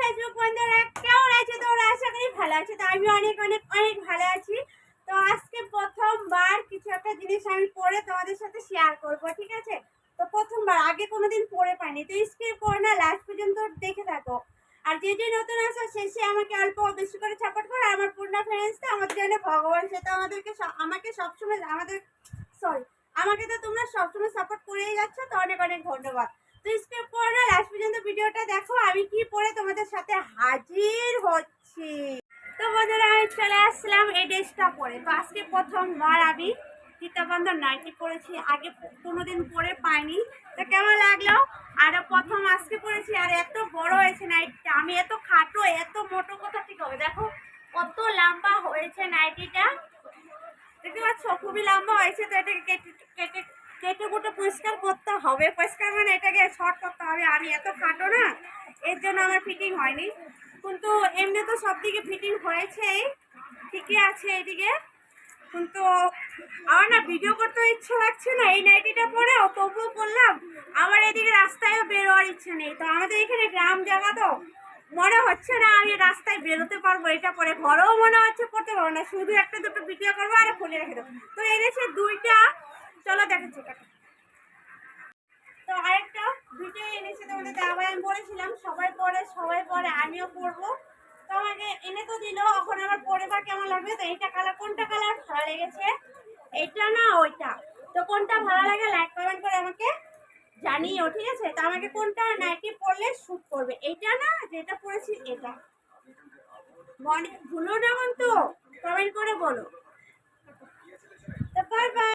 Facebook বন্ধুরা, কেমন আছে তোমরা? আশা করি ভালো আছে। তো আমি অনেক অনেক অনেক ভালো আছি। তো আজকে প্রথমবার কিছু একটা জিনিস আমি পরে তোমাদের সাথে শেয়ার করব, ঠিক আছে? তো প্রথমবার, আগে কোনোদিন পরে পাইনি। তো স্কিপ করে না লাস্ট পর্যন্ত দেখে থাকো। আর যে যে নতুন আসো শেষে আমাকে অল্প বেশি করে সাপোর্ট করো। আমার পূর্ণা ফ্রেন্ডস তো আমাদের জন্য ভগবান, সে তো আমাদেরকে আমাকে সবসময়, আমাদের সরি আমাকে তো তোমরা সবসময় সাপোর্ট করেই যাচ্ছ। তো অনেক অনেক ধন্যবাদ। তো স্কিপ করো না লাস্ট পর্যন্ত দেখো, আমি কি পরে তোমাদের সাথে হাজির হচ্ছি। তো বন্ধুরা, আমি চলে আসলাম এই ড্রেসটা পরে। তো আজকে প্রথমবার আমি গীতাবন্ধন নাইটি পরেছি। আগে কোনোদিন পরে পাইনি। তো কেমন লাগল? আর প্রথম আজকে পরেছি, আর এত বড় হয়েছে নাইটিটা। আমি এত খাটো, এত মোটো, কথা ঠিক হবে? দেখো, কত লম্বা হয়েছে নাইটিটা। দেখতে পাচ্ছ? খুবই লম্বা হয়েছে, তো এটাকে কেটে কেটে কেটে কুটে পরিষ্কার করতে হবে। পরিষ্কার মানে এটাকে শর্ট করতে হবে। আমি এত খাটো না, এর জন্য আমার ফিটিং হয়নি। কিন্তু এমনি তো সব দিকে ফিটিং হয়েছেই, ঠিকই আছে এদিকে কিন্তু আমার না ভিডিও করতে ইচ্ছে লাগছে না। এই নাইটিটা পরে তবুও করলাম আমার এদিকে রাস্তায়ও বেরোয়ার ইচ্ছে নেই। তো আমাদের এখানে গ্রাম জায়গা তো, মনে হচ্ছে না আমি রাস্তায় বেরোতে পারব। এটা পরে ঘরেও মনে হচ্ছে, পড়তে পারব না। শুধু একটা দুটো ভিডিও করব আর খুলে রেখে দেবো। তো এনেছে দুইটা চলো দেখাচ্ছি তো আরেকটা দুইটাই এনেছে তোমাদের দাবাই আমি বলেছিলাম, সবাই পরে সবাই পরে, আমিও পরবো। তো আমাকে এনে তো দিল, এখন আমার পরে বা কেমন লাগবে? তো এইটা কালার কোনটা কালার ভালো লেগেছে? এইটা না ওইটা। তো কোনটা ভালো লাগে লাইক কমেন্ট করে আমাকে জানিও, ঠিক আছে? তো আমাকে কোনটা নাইটি পরলে শ্যুট করবে? এইটা না, যেটা পরেছি এটা। মনে ভুলো না তো কমেন্ট করে বলো। তো বাই বাই